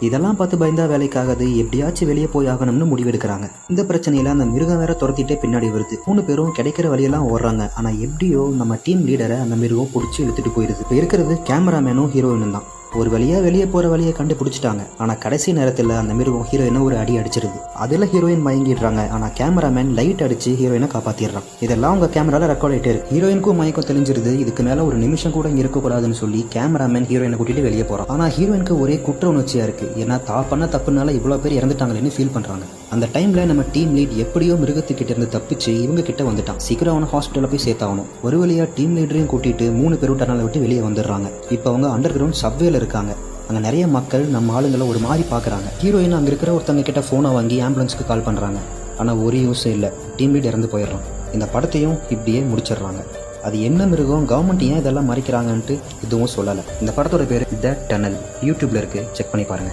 இதெல்லாம் பார்த்து பயந்தா வேலைக்காகாது. எப்படியாச்சும் வெளியே போய் ஆகணும்னு முடிவெடுக்கிறாங்க. இந்த பிரச்சனையில அந்த மிருகம் வேற துரத்திட்டே பின்னாடி வருது. மூணு பேரும் கிடைக்கிற வழியெல்லாம் ஓடுறாங்க. ஆனா எப்படியோ நம்ம டீம் லீடரை அந்த மிருகம் பிடிச்சி இழுத்துட்டு போயிருது. இப்போ இருக்கிறது கேமராமேனும் ஹீரோயினும் தான். ஒரு வழியா வெளியே போற வழியை கண்டுபிடிச்சிட்டாங்க. ஆனா கடைசி நேரத்தில் அந்த மிருகம் ஹீரோயினை ஒரு அடி அடிச்சிருது. அதுல ஹீரோயின் மயங்கிடுறாங்க. ஆனா கேமராமேன் லைட் அடிச்சு ஹீரோயினை காப்பாத்திடுறான். இதெல்லாம் உங்க கேமரால ரெக்கார்ட் ஆயிட்டே இருக்கு. ஹீரோயினுக்கும் மயக்கம் தெளிஞ்சிருது. இதுக்கு மேல ஒரு நிமிஷம் கூட இங்க இருக்கக்கூடாதுன்னு சொல்லி கேமராமேன் ஹீரோயினை கூட்டிட்டு வெளியே போறான். ஆனா ஹீரோயினுக்கு ஒரே குற்ற உணர்ச்சியா இருக்கு. ஏன்னா தா பண்ண தப்புனால இவ்வளவு பேர் இறந்துட்டாங்களேன்னு ஃபீல் பண்றாங்க. அந்த டைம்ல நம்ம டீம் லீட் எப்படியோ மிருகத்துக்கிட்ட இருந்து தப்பிச்சு இவங்க கிட்ட வந்துட்டான். சீக்கிரம் அவனை ஹாஸ்பிட்டலில் போய் சேர்த்தாகணும். ஒரு வழியா டீம் லீடரையும் கூட்டிட்டு மூணு பேரும் டனலை விட்டு வெளியே வந்துடுறாங்க. இப்போ அவங்க அண்டர் கிரவுண்ட் சப்வேல இருக்காங்க. அங்க நிறைய மக்கள் நம்ம ஆளுங்களை ஒரு மாதிரி பாக்குறாங்க ஹீரோயின் அங்க இருக்கிற ஒருத்தங்க கிட்ட போனை வாங்கி ஆம்புலன்ஸ்க்கு கால் பண்றாங்க. ஆனா ஒரு யூஸும் இல்ல. டீம் லீட் இறந்து போயிடுறான். இந்த படத்தையும் இப்படியே முடிச்சிடுறாங்க. அது என்ன மிருகம்? கவர்மெண்ட் ஏன் இதெல்லாம் மறைக்கிறாங்கன்ட்டு எதுவும் சொல்லலை. இந்த படத்தோட பேர் த டனல் யூடியூப்ல இருக்கு. செக் பண்ணி பாருங்க.